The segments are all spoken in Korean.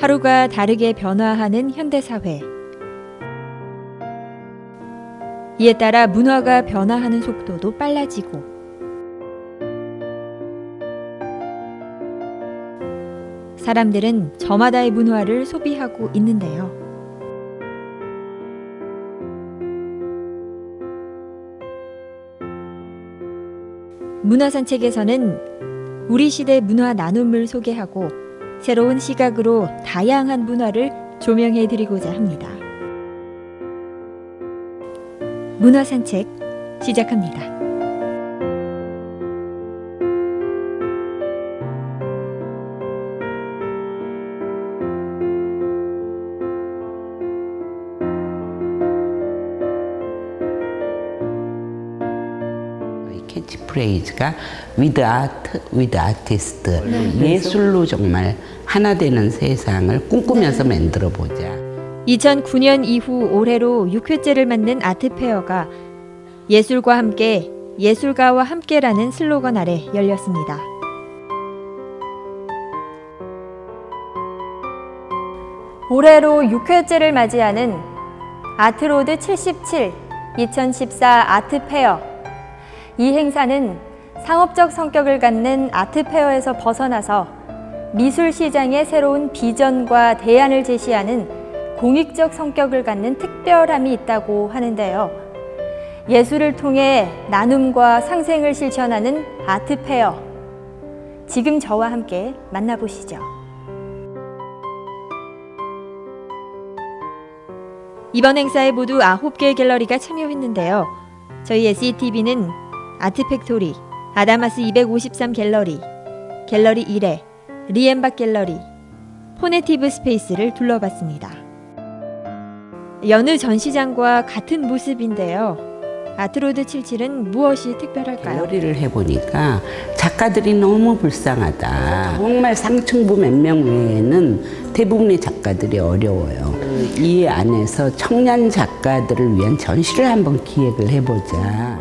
하루가 다르게 변화하는 현대사회. 이에 따라 문화가 변화하는 속도도 빨라지고 사람들은 저마다의 문화를 소비하고 있는데요. 문화산책에서는 우리 시대 문화 나눔을 소개하고 새로운 시각으로 다양한 문화를 조명해 드리고자 합니다. 문화 산책 시작합니다. 캐치프레이즈가 with art, with artist 예술로 정말 하나 되는 세상을 꿈꾸면서 만들어 보자. 2009년 이후 올해로 6회째를 맞는 아트페어가 예술과 함께 예술가와 함께라는 슬로건 아래 열렸습니다. 올해로 6회째를 맞이하는 아트로드 77 2014 아트페어. 이 행사는 상업적 성격을 갖는 아트페어에서 벗어나서 미술 시장의 새로운 비전과 대안을 제시하는 공익적 성격을 갖는 특별함이 있다고 하는데요. 예술을 통해 나눔과 상생을 실천하는 아트페어. 지금 저와 함께 만나보시죠. 이번 행사에 모두 9개의 갤러리가 참여했는데요. 저희 SETV는 아트팩토리, 아다마스 253 갤러리, 갤러리 1회, 리엠박 갤러리, 포네티브 스페이스를 둘러봤습니다. 여느 전시장과 같은 모습인데요. 아트로드 77은 무엇이 특별할까요? 갤러리를 해보니까 작가들이 너무 불쌍하다. 정말 상층부 몇 명 외에는 대부분의 작가들이 어려워요. 이 안에서 청년 작가들을 위한 전시를 한번 기획을 해보자.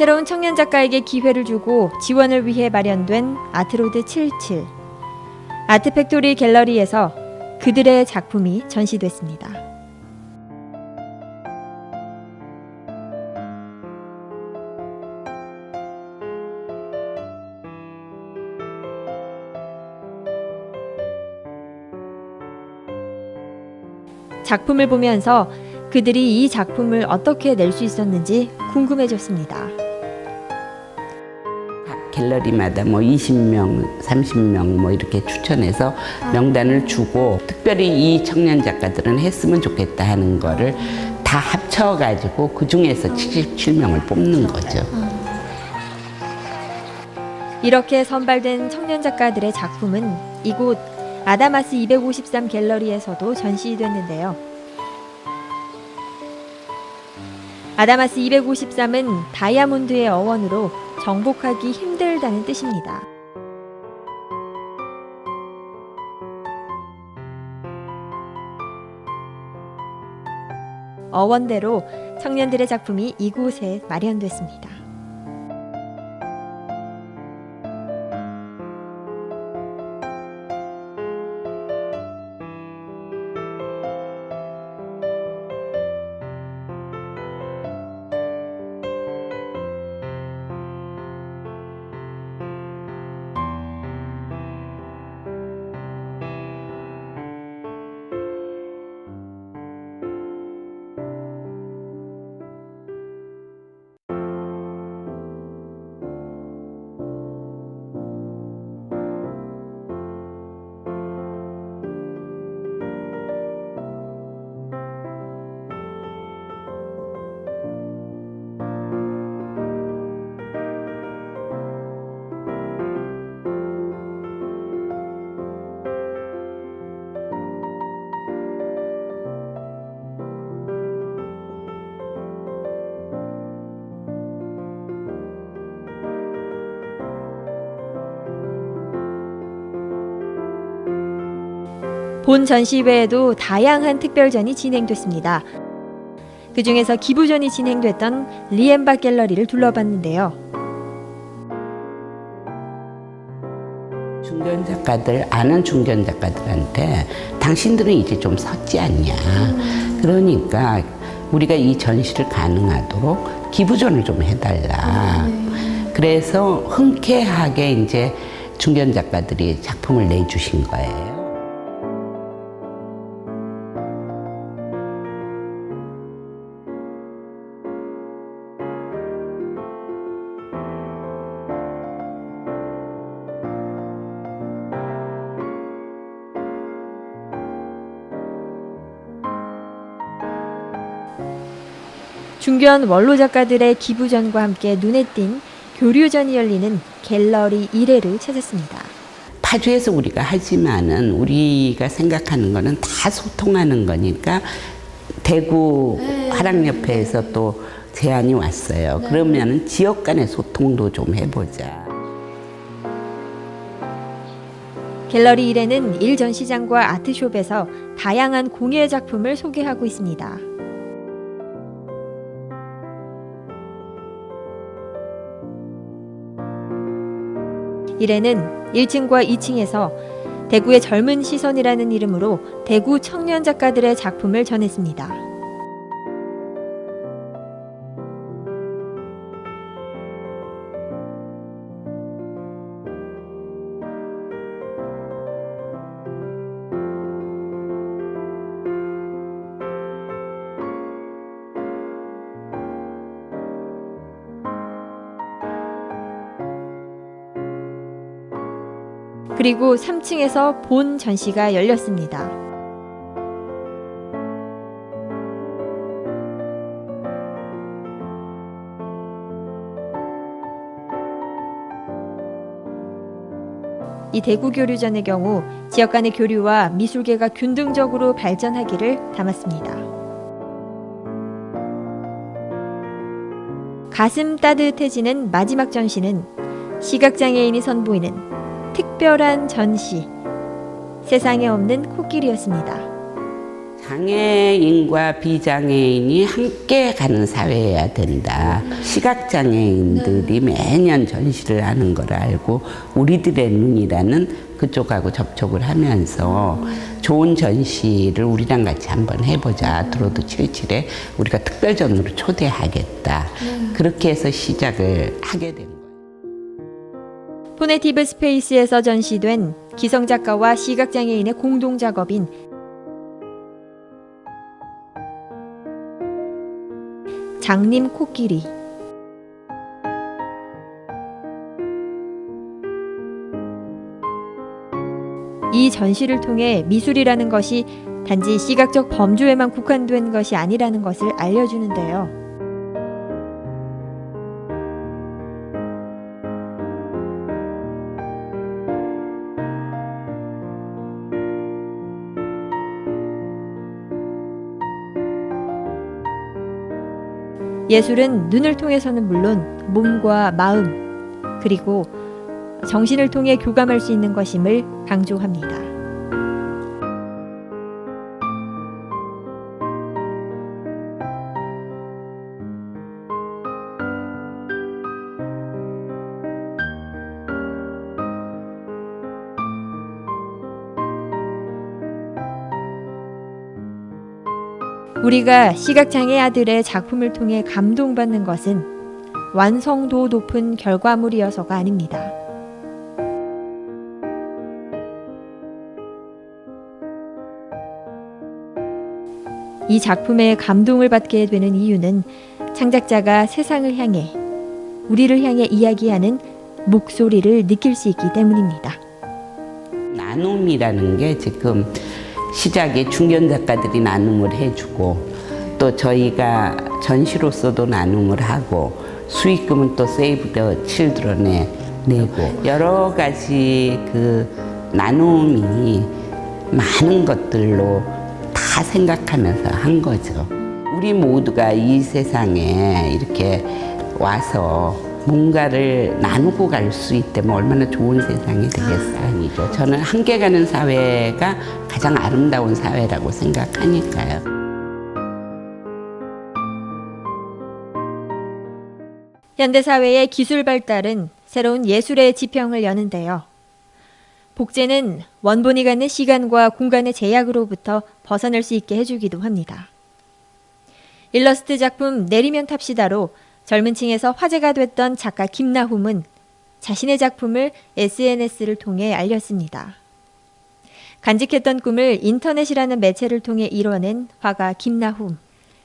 새로운 청년 작가에게 기회를 주고 지원을 위해 마련된 아트로드 77. 아트팩토리 갤러리에서 그들의 작품이 전시됐습니다. 작품을 보면서 그들이 이 작품을 어떻게 낼 수 있었는지 궁금해졌습니다. 각 갤러리마다 뭐 20명, 30명 뭐 이렇게 추천해서 명단을 주고 특별히 이 청년 작가들은 했으면 좋겠다 하는 거를 다 합쳐가지고 그 중에서 77명을 뽑는 거죠. 이렇게 선발된 청년 작가들의 작품은 이곳 아다마스 253 갤러리에서도 전시됐는데요. 아다마스 253은 다이아몬드의 어원으로 정복하기 힘들다는 뜻입니다. 어원대로 청년들의 작품이 이곳에 마련됐습니다. 본 전시 외에도 다양한 특별전이 진행됐습니다. 그 중에서 기부전이 진행됐던 리엠박 갤러리를 둘러봤는데요. 중견 작가들 아는 중견 작가들한테 당신들은 이제 좀 섰지 않냐. 그러니까 우리가 이 전시를 가능하도록 기부전을 좀 해달라. 그래서 흔쾌하게 이제 중견 작가들이 작품을 내주신 거예요. 중견 원로 작가들의 기부전과 함께 눈에 띈 교류전이 열리는 갤러리 1회를 찾았습니다. 파주에서 우리가 하지만은 우리가 생각하는 거는 다 소통하는 거니까 대구 화랑협회에서 또 제안이 왔어요. 그러면은 지역 간의 소통도 좀 해보자. 갤러리 1회는 일 전시장과 아트숍에서 다양한 공예 작품을 소개하고 있습니다. 일회는 1층과 2층에서 대구의 젊은 시선이라는 이름으로 대구 청년 작가들의 작품을 전했습니다. 그리고 3층에서 본 전시가 열렸습니다. 이 대구 교류전의 경우 지역 간의 교류와 미술계가 균등적으로 발전하기를 담았습니다. 가슴 따뜻해지는 마지막 전시는 시각장애인이 선보이는 특별한 전시 세상에 없는 코끼리였습니다. 장애인과 비장애인이 함께 가는 사회여야 된다. 시각장애인들이 매년 전시를 하는 걸 알고 우리들의 눈이라는 그쪽하고 접촉을 하면서 좋은 전시를 우리랑 같이 한번 해보자. 앞으로도 77에 우리가 특별전으로 초대하겠다. 그렇게 해서 시작을 하게 된 거예요. 포네티브 스페이스에서 전시된 기성 작가와 시각장애인의 공동 작업인 장님 코끼리 이 전시를 통해 미술이라는 것이 단지 시각적 범주에만 국한된 것이 아니라는 것을 알려주는데요. 예술은 눈을 통해서는 물론 몸과 마음 그리고 정신을 통해 교감할 수 있는 것임을 강조합니다. 우리가 시각장애 아들의 작품을 통해 감동받는 것은 완성도 높은 결과물이어서가 아닙니다. 이 작품에 감동을 받게 되는 이유는 창작자가 세상을 향해 우리를 향해 이야기하는 목소리를 느낄 수 있기 때문입니다. 나눔이라는 게 지금 시작에 중견 작가들이 나눔을 해주고 또 저희가 전시로서도 나눔을 하고 수익금은 또 세이브 더 칠드런에 내고 여러 가지 그 나눔이 많은 것들로 다 생각하면서 한 거죠. 우리 모두가 이 세상에 이렇게 와서 뭔가를 나누고 갈 수 있다면 얼마나 좋은 세상이 되겠어 아니죠. 저는 함께 가는 사회가 가장 아름다운 사회라고 생각하니까요. 현대 사회의 기술 발달은 새로운 예술의 지평을 여는데요. 복제는 원본이 갖는 시간과 공간의 제약으로부터 벗어날 수 있게 해주기도 합니다. 일러스트 작품 내리면 탑시다로 젊은 층에서 화제가 됐던 작가 김나훔은 자신의 작품을 SNS를 통해 알렸습니다. 간직했던 꿈을 인터넷이라는 매체를 통해 이뤄낸 화가 김나훔.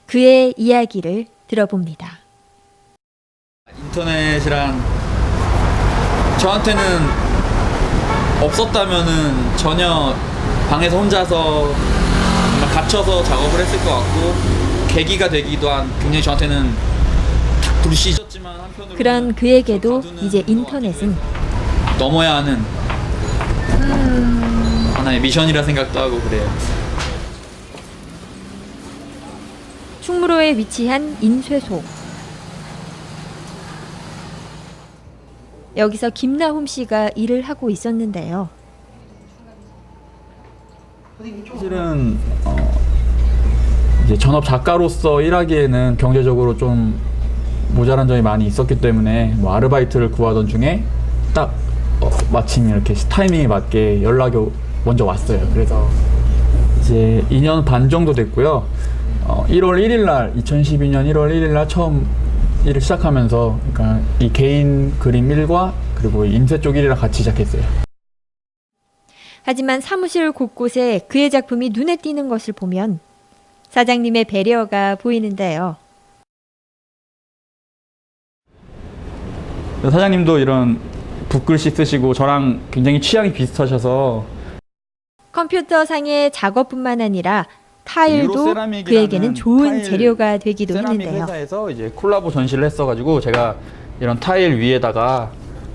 그의 이야기를 들어봅니다. 인터넷이란 저한테는 없었다면은 전혀 방에서 혼자서 갇혀서 작업을 했을 것 같고 계기가 되기도 한 굉장히 저한테는 그런 그에게도 이제 인터넷은 넘어야 하는 하나의 미션이라 생각도 하고 그래요. 충무로에 위치한 인쇄소. 여기서 김나훔 씨가 일을 하고 있었는데요. 사실은 어, 이제 전업 작가로서 일하기에는 경제적으로 좀 모자란 점이 많이 있었기 때문에 뭐 아르바이트를 구하던 중에 딱 어, 마침 이렇게 타이밍에 맞게 연락이 오- 먼저 왔어요. 그래서 이제 2년 반 정도 됐고요. 어, 1월 1일 날 2012년 1월 1일 날 처음 일을 시작하면서 그러니까 이 개인 그림 일과 그리고 인쇄 쪽 일이랑 같이 시작했어요. 하지만 사무실 곳곳에 그의 작품이 눈에 띄는 것을 보면 사장님의 배려가 보이는데요. 사장님도 이런 붓글씨 쓰시고 저랑 굉장히 취향이 비슷하셔서 컴퓨터 상의 작업뿐만 아니라 타일도 그에게는 좋은 타일 재료가 되기도 세라믹 했는데요. 회사에서 이제 콜라보 전시를 했어가지고 제가 이런 타일 위에다가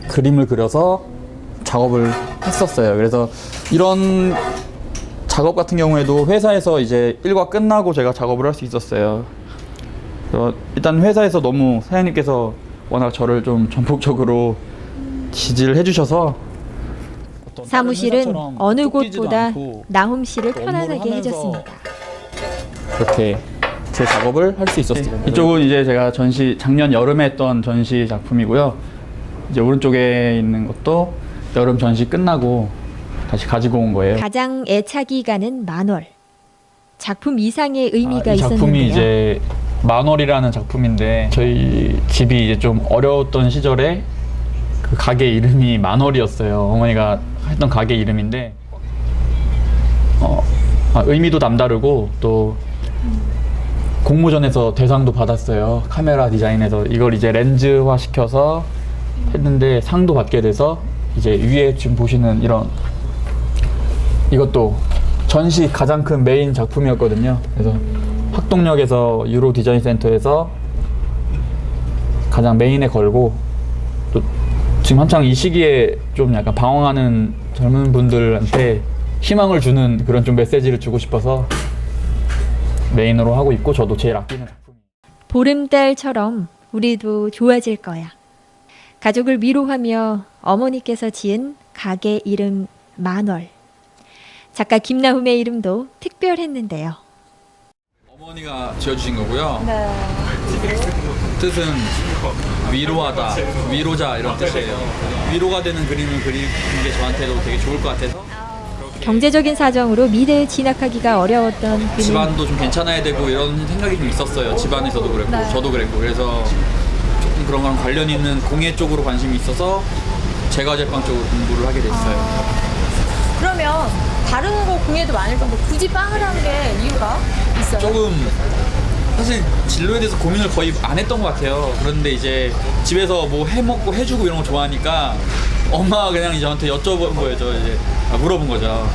그림을 그려서 작업을 했었어요. 그래서 이런 작업 같은 경우에도 회사에서 이제 일과 끝나고 제가 작업을 할 수 있었어요. 일단 회사에서 너무 사장님께서 워낙 저를 좀 전폭적으로 지지를 해주셔서 사무실은 어느 곳보다 나훔 씨를 편안하게 해줬습니다. 이렇게 제 작업을 할 수 있었어요. 이쪽은 이제 제가 전시 작년 여름에 했던 전시 작품이고요. 이제 오른쪽에 있는 것도 여름 전시 끝나고 다시 가지고 온 거예요. 가장 애착이 가는 만월. 작품 이상의 의미가 아, 이 작품이 있었는데요. 이제 만월이라는 작품인데 저희 집이 이제 좀 어려웠던 시절에 그 가게 이름이 만월이었어요. 어머니가 했던 가게 이름인데 어, 아, 의미도 남다르고 또 공모전에서 대상도 받았어요. 카메라 디자인에서 이걸 이제 렌즈화 시켜서 했는데 상도 받게 돼서 이제 위에 지금 보시는 이런 이것도 전시 가장 큰 메인 작품이었거든요. 그래서 학동역에서 유로 디자인 센터에서 가장 메인에 걸고 또 지금 한창 이 시기에 좀 약간 방황하는 젊은 분들한테 희망을 주는 그런 좀 메시지를 주고 싶어서 메인으로 하고 있고 저도 제일 아끼는 작품. 보름달처럼 우리도 좋아질 거야. 가족을 위로하며 어머니께서 지은 가게 이름 만월. 작가 김나훔의 이름도 특별했는데요. 어머니가 지어주신 거고요. 뜻은 위로하다, 위로자 이런 뜻이에요. 위로가 되는 그림을 그리는 게 저한테도 되게 좋을 것 같아서 경제적인 사정으로 미대에 진학하기가 어려웠던 그는 집안도 좀 괜찮아야 되고 이런 생각이 좀 있었어요. 집안에서도 그랬고 저도 그랬고 그래서 조금 그런 거랑 관련 있는 공예 쪽으로 관심이 있어서 제과제빵 쪽으로 공부를 하게 됐어요. 그러면 다른 거 공예도 많을 건데 굳이 빵을 한 게 이유가 있어요? 조금 사실 진로에 대해서 고민을 거의 안 했던 것 같아요. 그런데 이제 집에서 뭐 해 먹고 해주고 이런 거 좋아하니까 엄마가 그냥 이제 저한테 여쭤본 거예요. 저 이제 아, 물어본 거죠.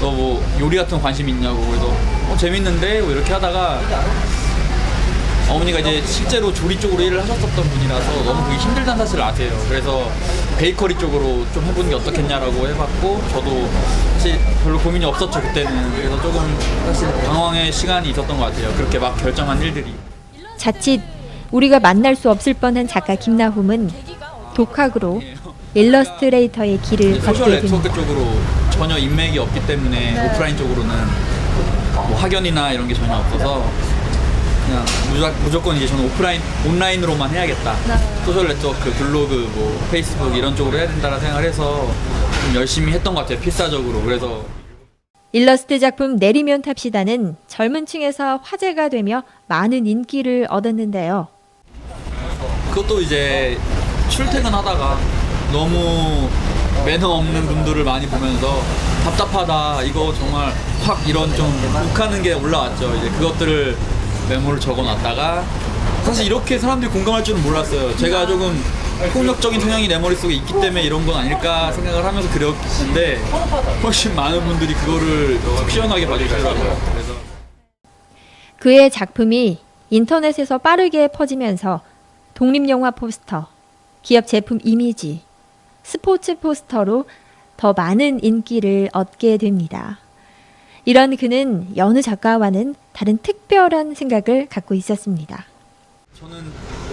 너 뭐 요리 같은 거 관심 있냐고 그래서 어, 재밌는데 뭐 이렇게 하다가 어머니가 이제 실제로 조리 쪽으로 일을 하셨었던 분이라서 너무 그게 힘들다는 사실을 아세요. 그래서 베이커리 쪽으로 좀 해보는 게 어떻겠냐라고 해봤고 저도 사실 별로 고민이 없었죠 그때는. 그래서 조금 사실 방황의 시간이 있었던 것 같아요. 그렇게 막 결정한 일들이. 자칫 우리가 만날 수 없을 뻔한 작가 김나훔은 독학으로 일러스트레이터의 길을 소셜 걷게 네트워크 됩니다. 쪽으로 전혀 인맥이 없기 때문에 오프라인 쪽으로는 뭐 학연이나 이런 게 전혀 없어서 그냥 무조, 무조건 이제 저는 오프라인 온라인으로만 해야겠다. 소셜 네트워크, 블로그, 뭐 페이스북 이런 쪽으로 해야 된다는 생각을 해서 좀 열심히 했던 것 같아요 필사적으로 그래서 일러스트 작품 내리면 탑시다는 젊은 층에서 화제가 되며 많은 인기를 얻었는데요. 그것도 이제 출퇴근하다가 너무 매너 없는 분들을 많이 보면서 답답하다 이거 정말 확 이런 좀 욱하는 게 올라왔죠 이제 그것들을 메모를 적어놨다가 사실 이렇게 사람들이 공감할 줄은 몰랐어요 제가 조금 폭력적인 성향이 내 머릿속에 있기 때문에 이런 건 아닐까 생각을 하면서 그렸는데 훨씬 많은 분들이 그거를 속 시원하게 봐주시더라고요 그래서 그의 작품이 인터넷에서 빠르게 퍼지면서 독립영화 포스터, 기업 제품 이미지, 스포츠 포스터로 더 많은 인기를 얻게 됩니다. 이런 그는 여느 작가와는 다른 특별한 생각을 갖고 있었습니다. 저는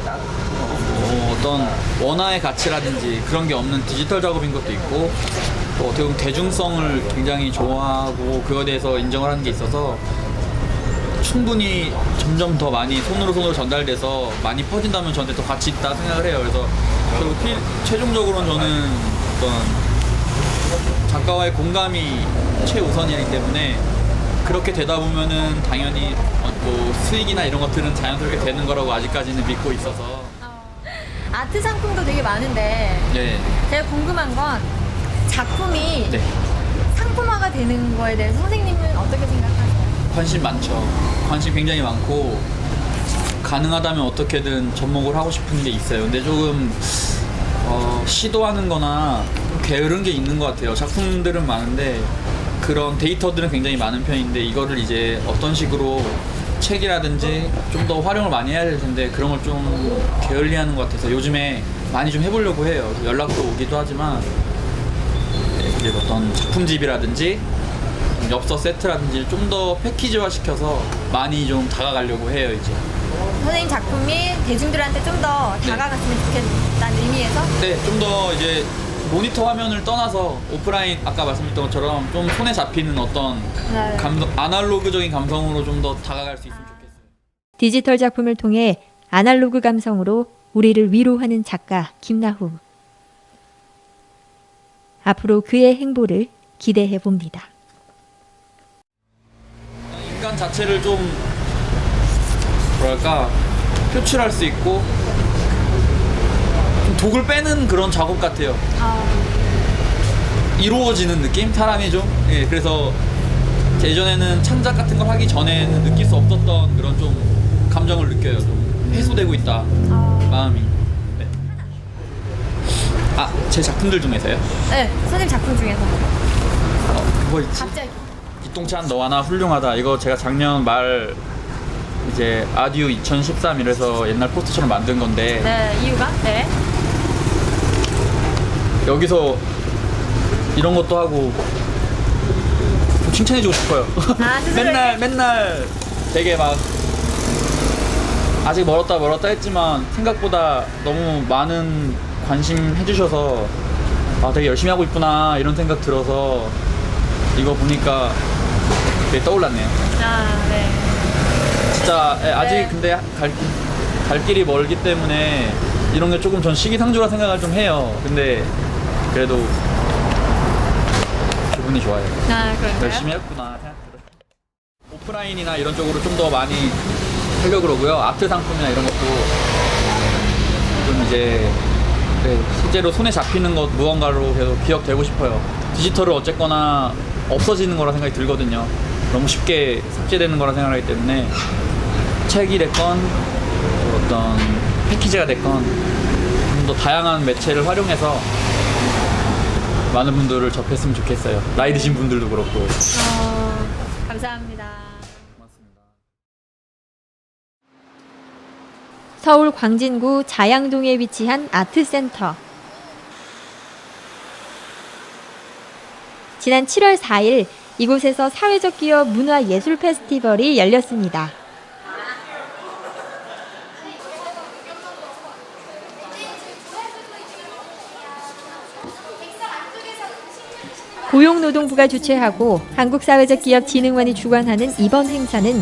어, 어떤 원화의 가치라든지 그런 게 없는 디지털 작업인 것도 있고 또 어떻게 보면 대중성을 굉장히 좋아하고 그거에 대해서 인정을 하는 게 있어서 충분히 점점 더 많이 손으로 손으로 전달돼서 많이 퍼진다면 저한테 더 가치 있다 생각을 해요. 그래서 최종적으로는 저는 어떤 작가와의 공감이 최우선이기 때문에 그렇게 되다 보면은 당연히 어, 뭐 수익이나 이런 것들은 자연스럽게 되는 거라고 아직까지는 믿고 있어서 아트 상품도 되게 많은데 네, 제가 궁금한 건 작품이 네 상품화가 되는 거에 대해서 선생님은 어떻게 생각하세요? 관심 많죠. 관심 굉장히 많고 가능하다면 어떻게든 접목을 하고 싶은 게 있어요. 근데 조금 어, 시도하는 거나 게으른 게 있는 것 같아요. 작품들은 많은데 그런 데이터들은 굉장히 많은 편인데 이거를 이제 어떤 식으로 책이라든지 좀 더 활용을 많이 해야 될 텐데 그런 걸 좀 게을리하는 것 같아서 요즘에 많이 좀 해보려고 해요. 연락도 오기도 하지만 네, 이제 어떤 작품집이라든지 엽서 세트라든지 좀 더 패키지화 시켜서 많이 좀 다가가려고 해요 이제. 선생님 작품이 대중들한테 좀더 네. 다가갔으면 좋겠다는 의미에서 네, 좀 더 이제 모니터 화면을 떠나서 오프라인 아까 말씀드렸던 것처럼 좀 손에 잡히는 어떤 네. 감성, 아날로그적인 감성으로 좀 더 다가갈 수 있으면 좋겠어요. 디지털 작품을 통해 아날로그 감성으로 우리를 위로하는 작가 김나후. 앞으로 그의 행보를 기대해 봅니다. 인간 자체를 좀 뭐랄까 표출할 수 있고 좀 독을 빼는 그런 작업 같아요. 이루어지는 느낌? 사람이 좀. 예, 그래서 예전에는 창작 같은 걸 하기 전에는 느낄 수 없었던 그런 좀 감정을 느껴요. 좀 해소되고 있다. 마음이. 네. 아, 제 작품들 중에서요? 네 선생님 작품 중에서 어, 뭐 있지? 갑자기 기똥찬 너 하나 훌륭하다. 이거 제가 작년 말 이제 아듀 2013 이래서 옛날 포스터처럼 만든 건데 네 이유가 네 여기서 이런 것도 하고 좀 칭찬해주고 싶어요. 아? 맨날 맨날 되게 막 아직 멀었다 멀었다 했지만 생각보다 너무 많은 관심 해주셔서 아 되게 열심히 하고 있구나 이런 생각 들어서 이거 보니까 되게 떠올랐네요. 아 네 진짜 예, 아직 네. 근데 갈, 갈 길이 멀기 때문에 이런 게 조금 전 시기상조라 생각을 좀 해요. 근데 그래도 기분이 좋아요. 아 그런가요? 열심히 했구나 생각 들어요. 오프라인이나 이런 쪽으로 좀 더 많이 하려고 그러고요. 아트 상품이나 이런 것도 좀 이제 네, 실제로 손에 잡히는 것 무언가로 계속 기억되고 싶어요. 디지털을 어쨌거나 없어지는 거라 생각이 들거든요. 너무 쉽게 삭제되는 거라 생각하기 때문에 책이 됐건 어떤 패키지가 됐건 좀 더 다양한 매체를 활용해서 많은 분들을 접했으면 좋겠어요. 나이 드신 분들도 그렇고. 어, 감사합니다 고맙습니다. 서울 광진구 자양동에 위치한 아트센터. 지난 7월 4일 이곳에서 사회적 기업 문화 예술 페스티벌이 열렸습니다. 고용노동부가 주최하고 한국사회적기업진흥원이 주관하는 이번 행사는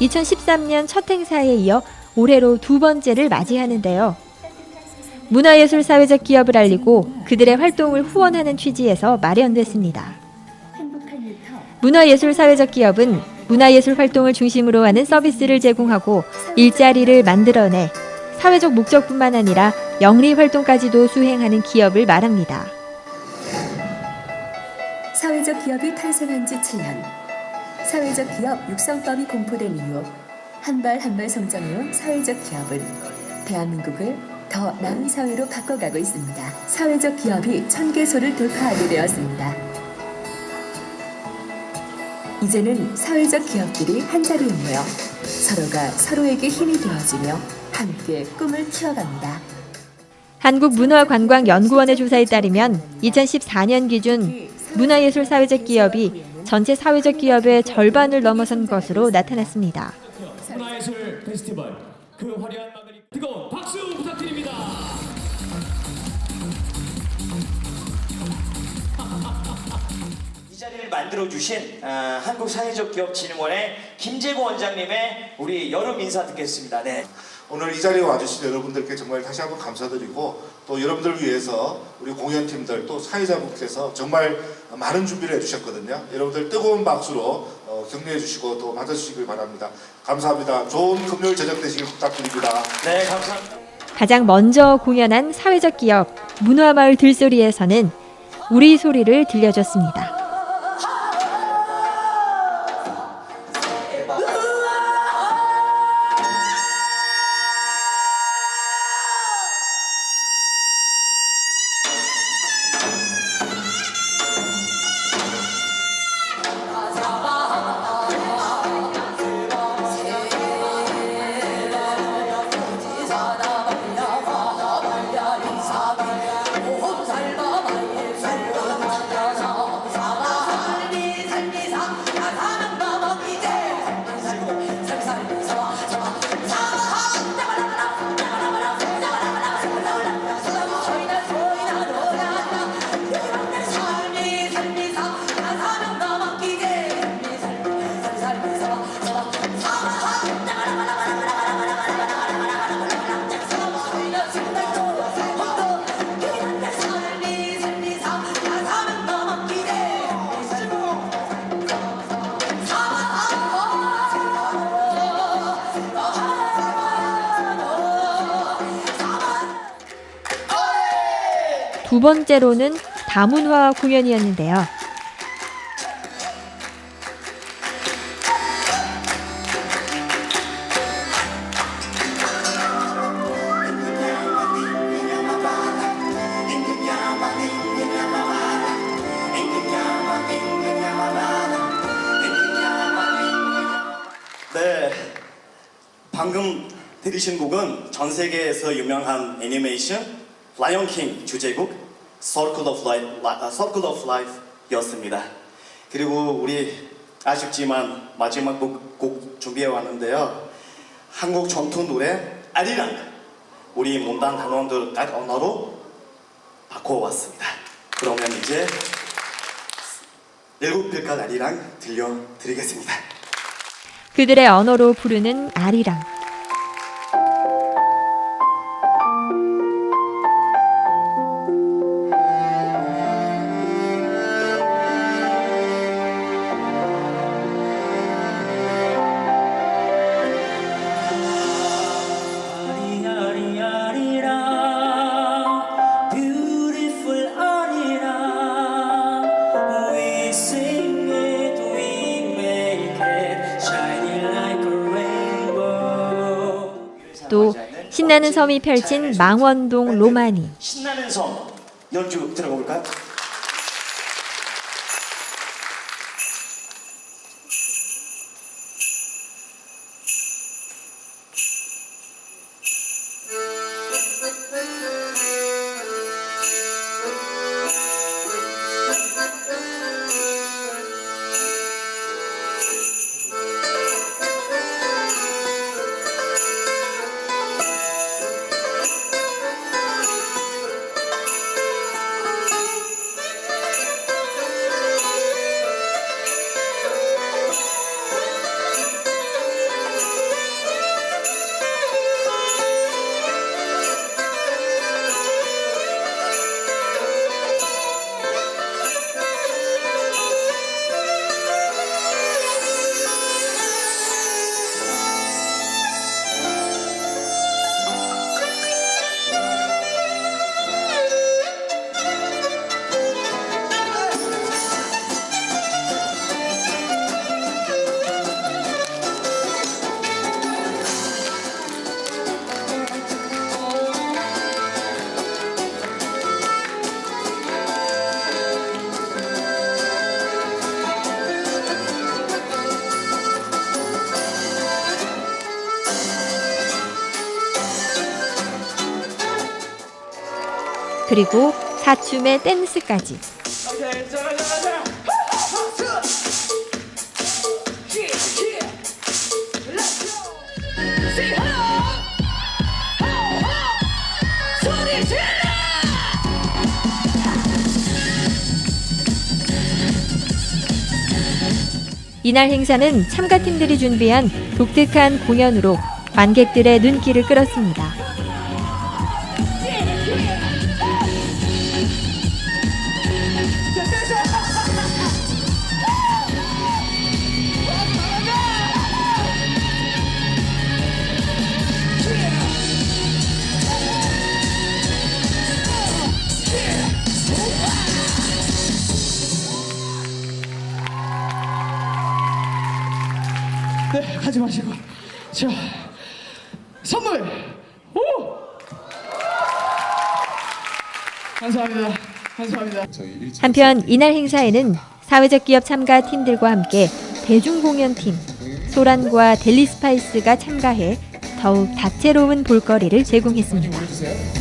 2013년 첫 행사에 이어 올해로 두 번째를 맞이하는데요. 문화예술 사회적 기업을 알리고 그들의 활동을 후원하는 취지에서 마련됐습니다. 문화예술 사회적 기업은 문화예술 활동을 중심으로 하는 서비스를 제공하고 일자리를 만들어내 사회적 목적뿐만 아니라 영리 활동까지도 수행하는 기업을 말합니다. 사회적 기업이 탄생한 지 7년. 사회적 기업 육성법이 공포된 이후 한 발 한 발 성장해온 사회적 기업은 대한민국을 더 나은 사회로 바꿔가고 있습니다. 사회적 기업이 천 개소를 돌파하게 되었습니다. 이제는 사회적 기업들이 한 자리에 모여 서로가 서로에게 힘이 되어주며 함께 꿈을 키워갑니다. 한국문화관광연구원의 조사에 따르면 2014년 기준 문화예술 사회적 기업이 전체 사회적 기업의 절반을 넘어선 것으로 나타났습니다. 문화예술 페스티벌 그 화려한 막을 뜨거운 박수 부탁드립니다. 이 자리를 만들어 주신 아, 한국사회적 기업진흥원의 김재구 원장님의 우리 여름 인사 듣겠습니다. 네. 오늘 이 자리에 와주신 여러분들께 정말 다시 한번 감사드리고 또 여러분들을 위해서 우리 공연팀들 또 사회자분께서 정말 많은 준비를 해주셨거든요. 여러분들 뜨거운 박수로 어, 격려해 주시고 또 맞아주시길 바랍니다. 감사합니다. 좋은 금요일 저녁 되시길 부탁드립니다. 네, 감사합니다. 가장 먼저 공연한 사회적 기업 문화마을 들소리에서는 우리 소리를 들려줬습니다. 두 번째로는 다문화 공연이었는데요. 네. 방금 들으신 곡은 전 세계에서 유명한 애니메이션 라이언 킹 주제곡 Circle of Life, 라- 아, Circle of Life였습니다. 그리고 우리 아쉽지만 마지막 곡, 곡 준비해 왔는데요. 한국 전통 노래 아리랑 우리 문단 단원들 각 언어로 바꿔왔습니다. 그러면 이제 일곱 필각 아리랑 들려드리겠습니다. 그들의 언어로 부르는 아리랑. 신나는 섬이 펼친 망원동 로마니. 신나는 섬 연주 들어가 볼까요? 그리고 사춤의 댄스까지. 이날 행사는 참가팀들이 준비한 독특한 공연으로 관객들의 눈길을 끌었습니다. 감사합니다. 한편 이날 행사에는 사회적 기업 참가 팀들과 함께 대중 공연팀 소란과 델리 스파이스가 참가해 더욱 다채로운 볼거리를 제공했습니다.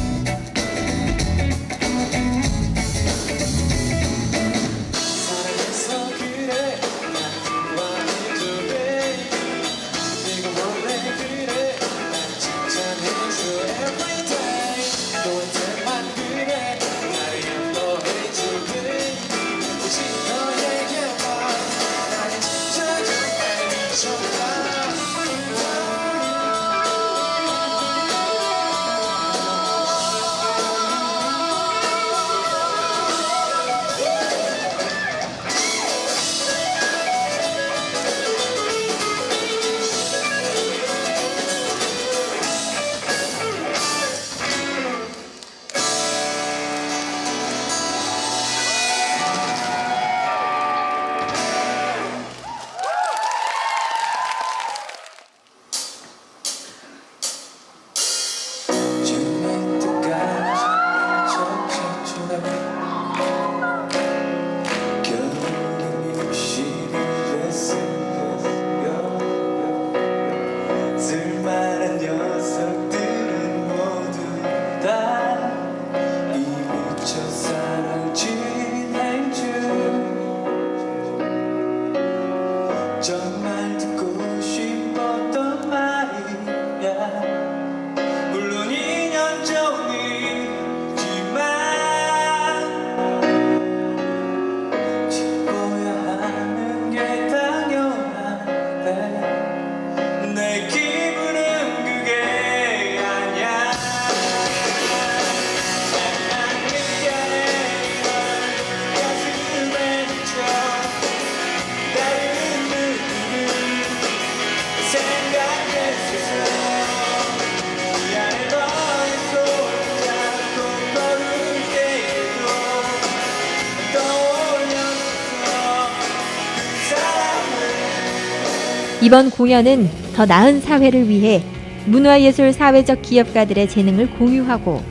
이번 공연은 더 나은 사회를 위해 문화예술 사회적 기업가들의 재능을 공유하고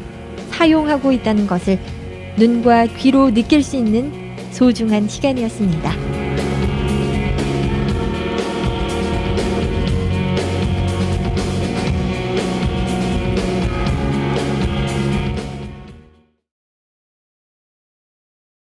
사용하고 있다는 것을 눈과 귀로 느낄 수 있는 소중한 시간이었습니다.